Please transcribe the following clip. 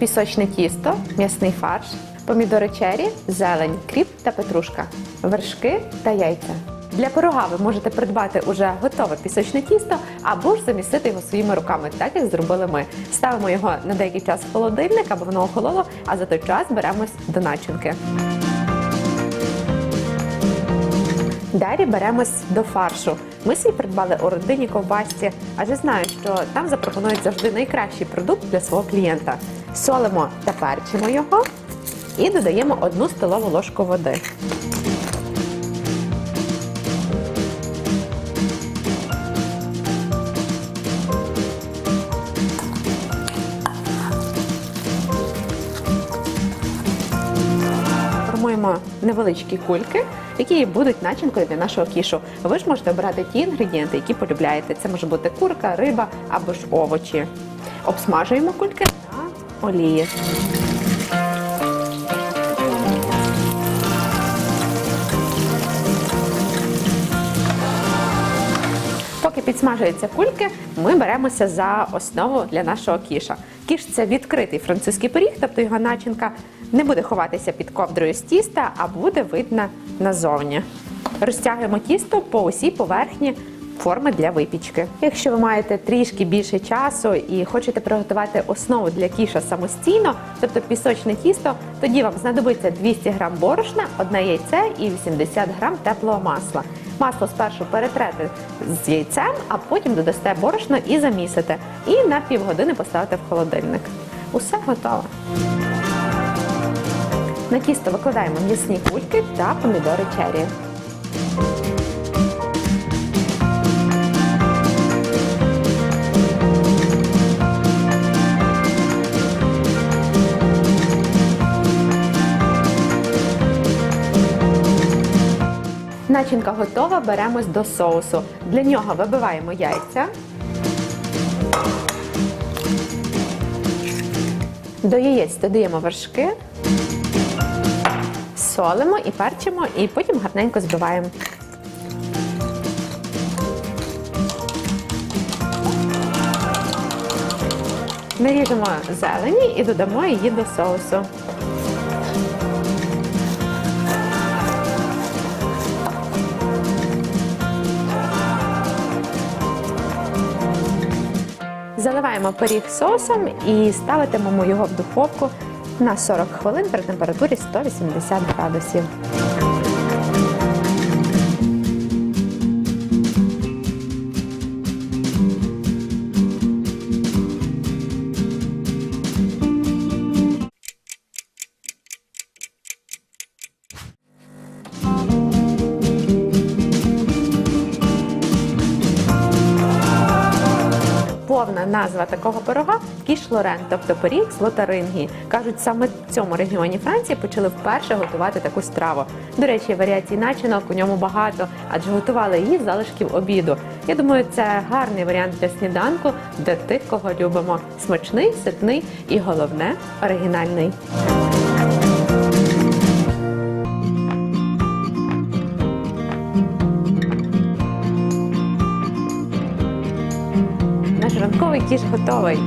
пісочне тісто, м'ясний фарш, помідори чері, зелень, кріп та петрушка, вершки та яйця. Для пирога ви можете придбати уже готове пісочне тісто або ж замістити його своїми руками, так як зробили ми. Ставимо його на деякий час в холодильник, аби воно охололо, а за той час беремось до начинки. Далі беремось до фаршу. Ми свій придбали у родині ковбасці, адже знаю, що там запропонують завжди найкращий продукт для свого клієнта. Солимо та перчимо його і додаємо одну столову ложку води. Формуємо невеличкі кульки, які будуть начинкою для нашого кішу. Ви ж можете обирати ті інгредієнти, які полюбляєте. Це може бути курка, риба або ж овочі. Обсмажуємо кульки на олії. Поки підсмажуються кульки, ми беремося за основу для нашого кіша. Кіш це відкритий французький пиріг, тобто його начинка не буде ховатися під ковдрою з тіста, а буде видна назовні. Розтягуємо тісто по усій поверхні форми для випічки. Якщо ви маєте трішки більше часу і хочете приготувати основу для кіша самостійно, тобто пісочне тісто, тоді вам знадобиться 200 г борошна, одне яйце і 80 г теплого масла. Масло спершу перетрете з яйцем, а потім додасте борошно і замісите. І на півгодини поставите в холодильник. Усе готово. На тісто викладаємо м'ясні кульки та помідори черрі. Начинка готова, беремось до соусу. Для нього вибиваємо яйця. До яєць додаємо вершки, солимо і перчимо, і потім гарненько збиваємо. Наріжемо зелені і додамо її до соусу. Заливаємо пиріг соусом і ставитимемо його в духовку на 40 хвилин при температурі 180 градусів. Повна назва такого пирога кіш Лорен, тобто пиріг з лотарингії. Кажуть, саме в цьому регіоні Франції почали вперше готувати таку страву. До речі, варіацій начинок у ньому багато, адже готували її з залишків обіду. Я думаю, це гарний варіант для сніданку для тих, кого любимо. Смачний, ситний і головне оригінальний. Ранковий кіш готовий.